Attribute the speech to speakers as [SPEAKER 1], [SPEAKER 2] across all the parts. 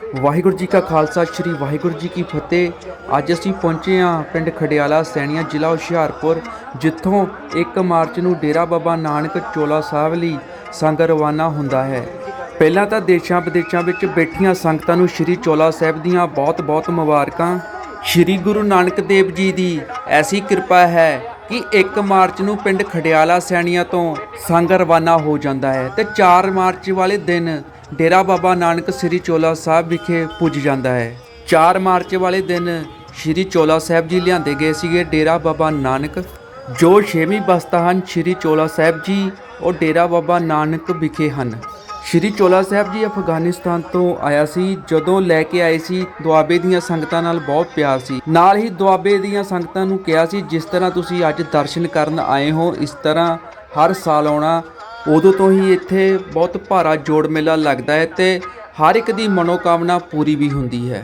[SPEAKER 1] ਵਾਹਿਗੁਰੂ ਜੀ ਕਾ ਖਾਲਸਾ, ਸ੍ਰੀ ਵਾਹਿਗੁਰੂ ਜੀ ਕੀ ਫਤਿਹ। ਅੱਜ ਅਸੀਂ ਪਹੁੰਚੇ ਹਾਂ ਪਿੰਡ ਖਡਿਆਲਾ, ਸੈਣੀਆਂ ਜ਼ਿਲ੍ਹਾ ਹੁਸ਼ਿਆਰਪੁਰ, ਜਿੱਥੋਂ 1 ਮਾਰਚ ਨੂੰ ਡੇਰਾ ਬਾਬਾ ਨਾਨਕ ਚੋਲਾ ਸਾਹਿਬ ਲਈ ਸੰਗ ਰਵਾਨਾ ਹੁੰਦਾ ਹੈ। ਪਹਿਲਾਂ ਤਾਂ ਦੇਸ਼ਾਂ ਵਿਦੇਸ਼ਾਂ ਵਿੱਚ ਬੈਠੀਆਂ ਸੰਗਤਾਂ ਨੂੰ ਸ੍ਰੀ ਚੋਲਾ ਸਾਹਿਬ ਦੀਆਂ ਬਹੁਤ-ਬਹੁਤ ਮੁਬਾਰਕਾਂ। ਸ੍ਰੀ ਗੁਰੂ ਨਾਨਕ ਦੇਵ ਜੀ ਦੀ ਐਸੀ ਕਿਰਪਾ ਹੈ ਕਿ 1 ਮਾਰਚ ਨੂੰ ਪਿੰਡ ਖਡਿਆਲਾ, ਸੈਣੀਆਂ ਤੋਂ ਸੰਗ ਰਵਾਨਾ ਹੋ ਜਾਂਦਾ ਹੈ ਤੇ 4 ਮਾਰਚ ਵਾਲੇ ਦਿਨ ਡੇਰਾ ਬਾਬਾ ਨਾਨਕ ਸ੍ਰੀ ਚੋਲਾ ਸਾਹਿਬ ਵਿਖੇ ਪੁੱਜ ਜਾਂਦਾ ਹੈ। 4 ਮਾਰਚ ਵਾਲੇ ਦਿਨ ਸ੍ਰੀ ਚੋਲਾ ਸਾਹਿਬ ਜੀ ਲਿਆਂਦੇ ਗਏ ਸੀਗੇ ਡੇਰਾ ਬਾਬਾ ਨਾਨਕ। ਜੋ ਛੇਵੀਂ ਬਸਤਾ ਹਨ ਸ੍ਰੀ ਚੋਲਾ ਸਾਹਿਬ ਜੀ, ਉਹ ਡੇਰਾ ਬਾਬਾ ਨਾਨਕ ਵਿਖੇ ਹਨ। ਸ਼੍ਰੀ ਚੋਲਾ ਸਾਹਿਬ ਜੀ ਅਫਗਾਨਿਸਤਾਨ ਤੋਂ ਆਇਆ ਸੀ, ਜਦੋਂ ਲੈ ਕੇ ਆਏ ਸੀ, ਦੁਆਬੇ ਦੀਆਂ ਸੰਗਤਾਂ ਨਾਲ ਬਹੁਤ ਪਿਆਰ ਸੀ। ਨਾਲ ਹੀ ਦੁਆਬੇ ਦੀਆਂ ਸੰਗਤਾਂ ਨੂੰ ਕਿਹਾ ਸੀ, ਜਿਸ ਤਰ੍ਹਾਂ ਤੁਸੀਂ ਅੱਜ ਦਰਸ਼ਨ ਕਰਨ ਆਏ ਹੋ, ਇਸ ਤਰ੍ਹਾਂ ਹਰ ਸਾਲ ਆਉਣਾ ਉਦੋਂ ਤੋਂ ਹੀ ਇੱਥੇ ਬਹੁਤ ਭਾਰਾ ਜੋੜ ਮੇਲਾ ਲੱਗਦਾ ਹੈ ਤੇ ਹਰ ਇੱਕ ਦੀ ਮਨੋਕਾਮਨਾ ਪੂਰੀ ਵੀ ਹੁੰਦੀ ਹੈ।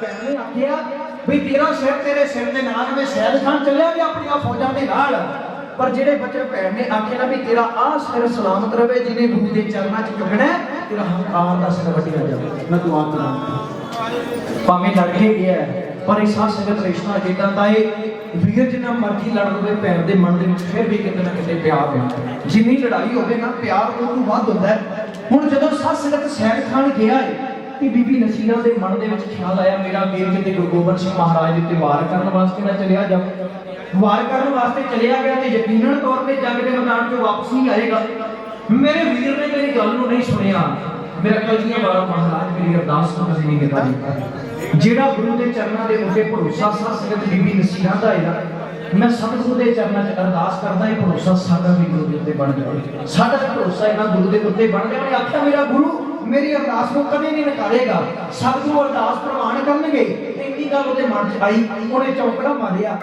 [SPEAKER 2] ਭੈਣ ਨੇ ਆਖਿਆ ਵੀ ਤੇਰਾ ਸਿਰ ਤੇਰੇ ਸਿਰ ਦੇ ਨਾਲ ਮੈਂ ਸੈਦ ਖਾਨ ਚੱਲਿਆ ਵੀ ਆਪਣੀਆਂ ਫੌਜਾਂ ਦੇ ਨਾਲ। ਪਰ ਜਿਹੜੇ ਬੱਚੇ ਭੈਣ ਨੇ ਆਖਿਆ ਨਾ ਵੀ ਤੇਰਾ ਆਹ ਸਿਰ ਸਲਾਮਤ ਰਵੇ ਜਿਹਨੇ ਗੁਰੂ ਦੇ ਚਰਨਾਂ 'ਚ ਝੁਕਣਾ ਤੇਰਾ ਹੰਕਾਰ ਦਾ ਸਿਰ ਵੱਟਿਆ ਜਾਵੇ। ਮੈਂ ਦੁਆ ਕਰਾਂ ਭਾਵੇਂ ਲੜ ਕੇ ਗਿਆ ਪਰ ਇਹ ਸਾਧ ਸੰਗਤ ਰਿਸ਼ਤਾ ਜਿੱਦਾਂ ਦਾ ਏ, ਵੀਰ ਜਿੰਨਾ ਮਰਜ਼ੀ ਲੜ ਲਵੇ, ਭੈਣ ਦੇ ਮਨ ਦੇ ਵਿੱਚ ਫਿਰ ਵੀ ਕਿਤੇ ਨਾ ਕਿਤੇ ਪਿਆਰ ਹੈ। ਜਿੰਨੀ ਲੜਾਈ ਹੋਵੇ ਨਾ, ਪਿਆਰ ਉਹ ਤੋਂ ਵੱਧ ਹੁੰਦਾ ਹੈ। ਹੁਣ ਜਦੋਂ ਸਾਧ ਸੰਗਤ ਸੈਦ ਖਾਨ ਗਿਆ ਹੈ ਕਿ ਬੀਬੀ ਨਸੀਰਾ ਦੇ ਮਨ ਦੇ ਵਿੱਚ ਖਿਆਲ ਆਇਆ, ਮੇਰਾ ਵੀਰ ਕਿਤੇ ਗੁਰੂ ਗੋਬਿੰਦ ਸਿੰਘ ਮਹਾਰਾਜ ਉੱਤੇ ਵਾਰ ਕਰਨ ਵਾਸਤੇ ਨਾ ਚਲਿਆ ਜਾ। ਵਾਰ ਕਰਨ ਵਾਸਤੇ ਚਲਿਆ ਗਿਆ ਤੇ ਯਕੀਨਨ ਤੌਰ ਤੇ ਜੰਗ ਦੇ ਮੈਦਾਨ 'ਚੋਂ ਵਾਪਸ ਨਹੀਂ ਆਏਗਾ। ਮੇਰੇ ਵੀਰ ਨੇ ਮੇਰੀ ਗੱਲ ਨੂੰ ਨਹੀਂ ਸੁਣਿਆ। ਮੇਰਾ ਕਲਗੀਆਂ ਵਾਲਾ ਮਹਾਰਾਜ ਮੇਰੀ ਅਰਦਾਸ ਨੂੰ ਨਹੀਂ ਕੀਤਾ ਦਿੱਤਾ ਜਿਹੜਾ ਗੁਰੂ ਦੇ ਚਰਨਾਂ ਦੇ ਉੱਤੇ ਭਰੋਸਾ ਸਾਧ ਸੰਗਤ ਬੀਬੀ ਨਸੀਰਾ ਦਾ ਹੈ ਮੈਂ ਸਤਿਗੁਰੂ ਦੇ ਚਰਨਾਂ 'ਚ ਅਰਦਾਸ ਕਰਦਾ, ਇਹ ਭਰੋਸਾ ਸਾਡਾ ਵੀ ਗੁਰੂ ਦੇ ਉੱਤੇ ਬਣ ਜਾਵੇ। ਸਾਡਾ ਭਰੋਸਾ ਇਹਨਾਂ ਗੁਰੂ ਦੇ ਉੱਤੇ ਬਣ ਜਾਵੇ। ਆਖਿਆ, ਮੇਰਾ ਗੁਰੂ ਮੇਰੀ ਅਰਦਾਸ ਨੂੰ ਕਦੇ ਨਹੀਂ ਨਕਾਰੇਗਾ। ਸਤਿਗੁਰੂ ਅਰਦਾਸ ਪ੍ਰਵਾਨ ਕਰਨਗੇ। ਇੰਨੀ ਗੱਲ ਉਹਦੇ ਮਨ 'ਚ ਆਈ, ਉਹਨੇ ਚੌਂਕੜਾ ਮਾਰਿਆ।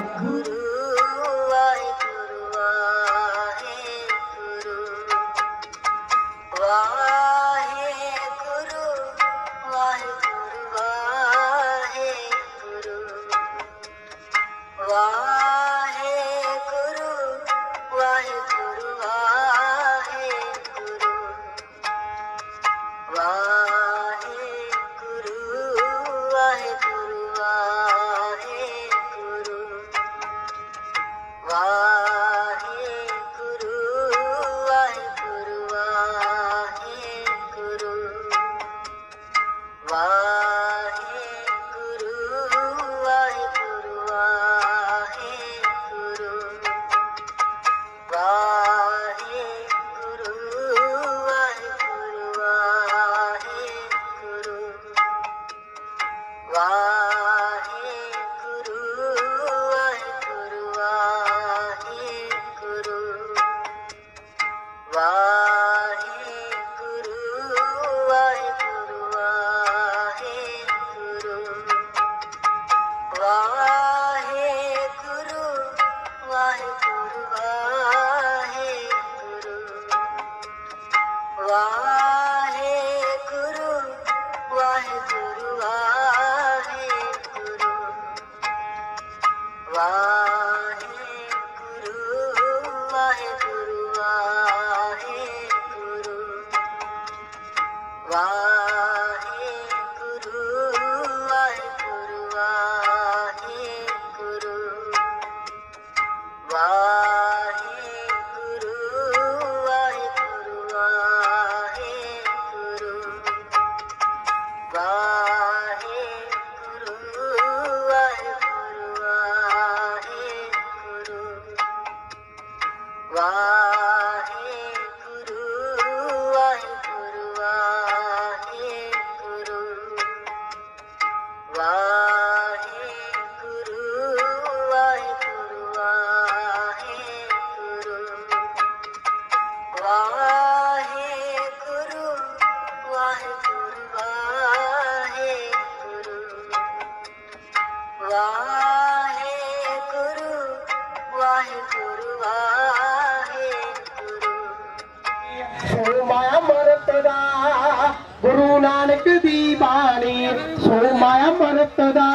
[SPEAKER 3] ਵਾਹਿਗੁਰੂ
[SPEAKER 4] ਮਰਤ ਦਾ ਗੁਰੂ ਨਾਨਕ ਦੀ ਬਾਣੀ। ਸੋਮਾ ਮਰਤ ਦਾ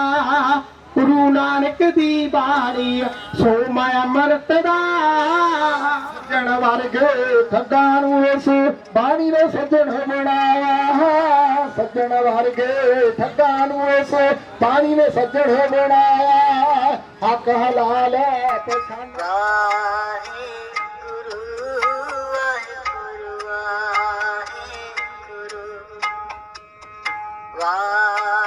[SPEAKER 4] ਗੁਰੂ ਨਾਨਕ ਦੀ ਬਾਣੀ। ਸੋਮਾ ਮਰਤ ਦਾ ਸੱਜਣ ਵਰਗੇ ਠੱਗਾਂ ਨੂੰ ਇਸ ਬਾਣੀ ਨੇ ਸੱਜਣ ਬਣਾਇਆ। ਸੱਜਣ ਵਰਗੇ ਠੱਗਾਂ ਨੂੰ ਇਸ ਬਾਣੀ ਨੇ ਸੱਜਣ ਬਣਾਇਆ। ਹੱਕ ਹਲਾਲ ਹੈ ਤੇ ਸਾਨੂੰ
[SPEAKER 2] ਵਾਹਿਗੁਰੂ ਵਾਹਿਗੁਰੂ ਵਾਹਿਗੁਰੂ ਵਾਹਿਗੁਰੂ।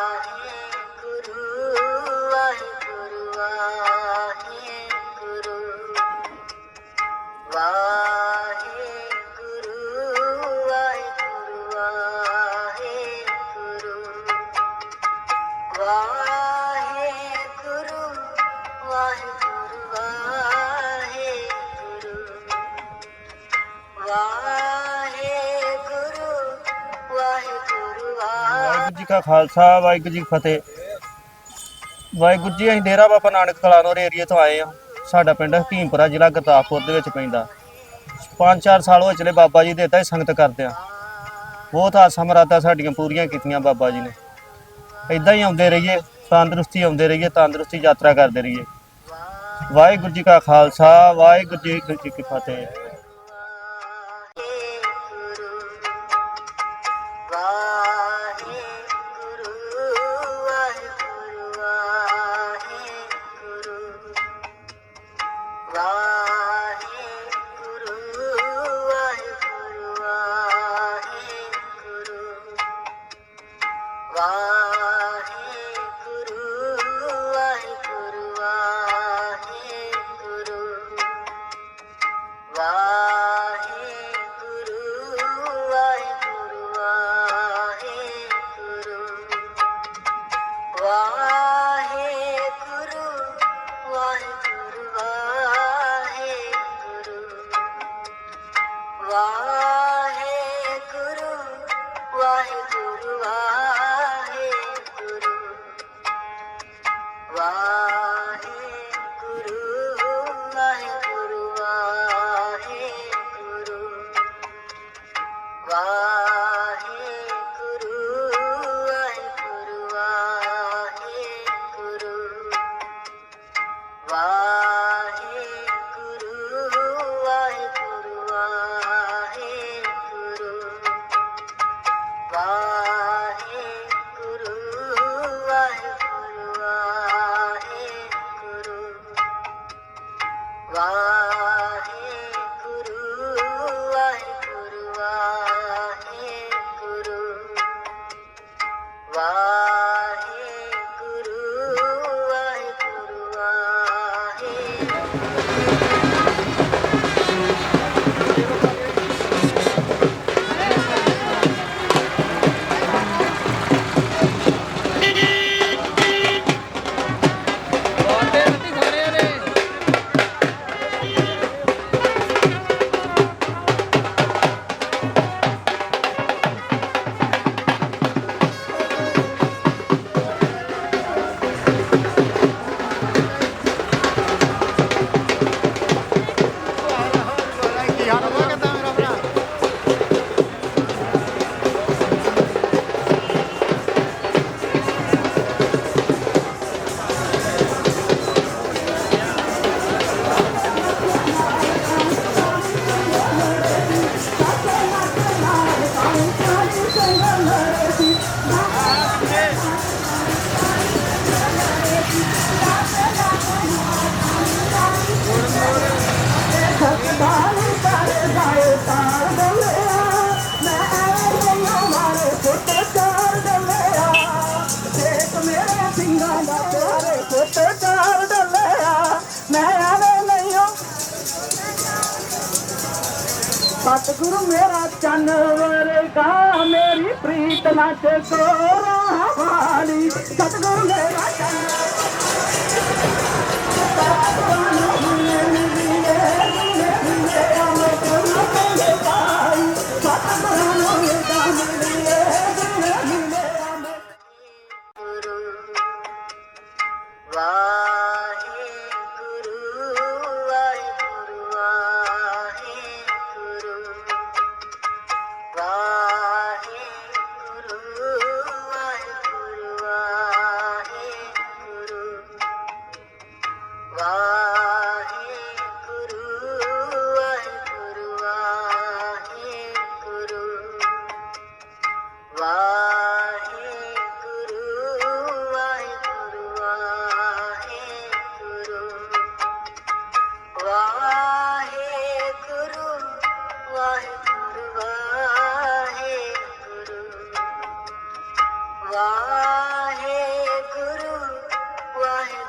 [SPEAKER 5] ਕਾ ਖਾਲਸਾ, ਵਾਹਿਗੁਰੂ ਜੀ ਕੀ ਫਤਿਹ। ਵਾਹਿਗੁਰੂ ਜੀ, ਅਸੀਂ ਡੇਰਾ ਬਾਬਾ ਨਾਨਕ ਕਲਾਨੌਰ ਏਰੀਆ ਤੋਂ ਆਏ ਆ ਸਾਡਾ ਪਿੰਡ ਹਕੀਮਪੁਰਾ ਜ਼ਿਲ੍ਹਾ ਗੁਰਦਾਸਪੁਰ ਦੇ ਵਿੱਚ ਪੈਂਦਾ। ਪੰਜ ਚਾਰ ਸਾਲ ਹੋ ਚਲੇ ਬਾਬਾ ਜੀ ਦੇ ਤਾਂ ਸੰਗਤ ਕਰਦੇ ਆ ਬਹੁਤ ਆਸਾਂ ਮੁਰਾਦਾਂ ਸਾਡੀਆਂ ਪੂਰੀਆਂ ਕੀਤੀਆਂ ਬਾਬਾ ਜੀ ਨੇ। ਇਦਾਂ ਹੀ ਆਉਂਦੇ ਰਹੀਏ, ਤੰਦਰੁਸਤੀ ਆਉਂਦੇ ਰਹੀਏ, ਤੰਦਰੁਸਤੀ ਯਾਤਰਾ ਕਰਦੇ ਰਹੀਏ। ਵਾਹਿਗੁਰੂ ਜੀ ਕਾ ਖਾਲਸਾ, ਵਾਹਿਗੁਰੂ ਜੀ ਕੀ ਫਤਿਹ।
[SPEAKER 2] Ah. सतगुरु मेरा चनवर का मेरी प्रीत नाच सो सतगुरु मेरा चनवर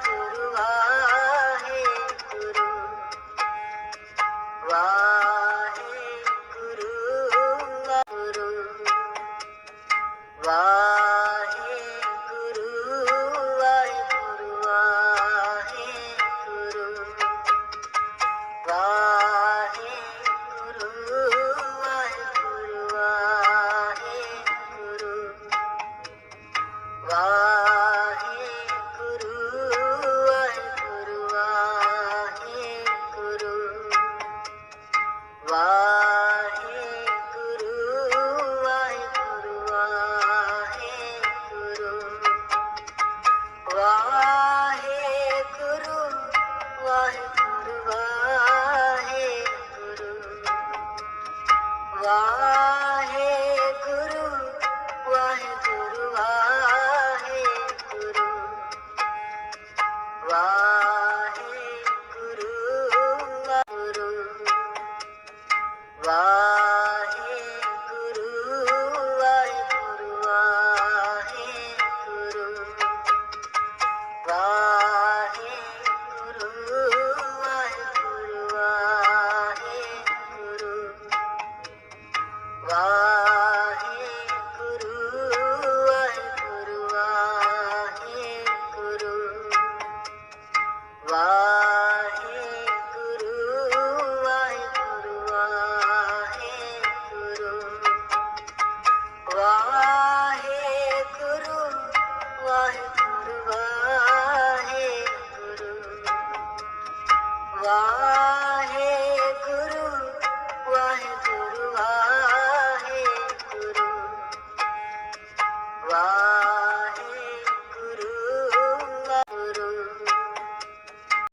[SPEAKER 2] திருவா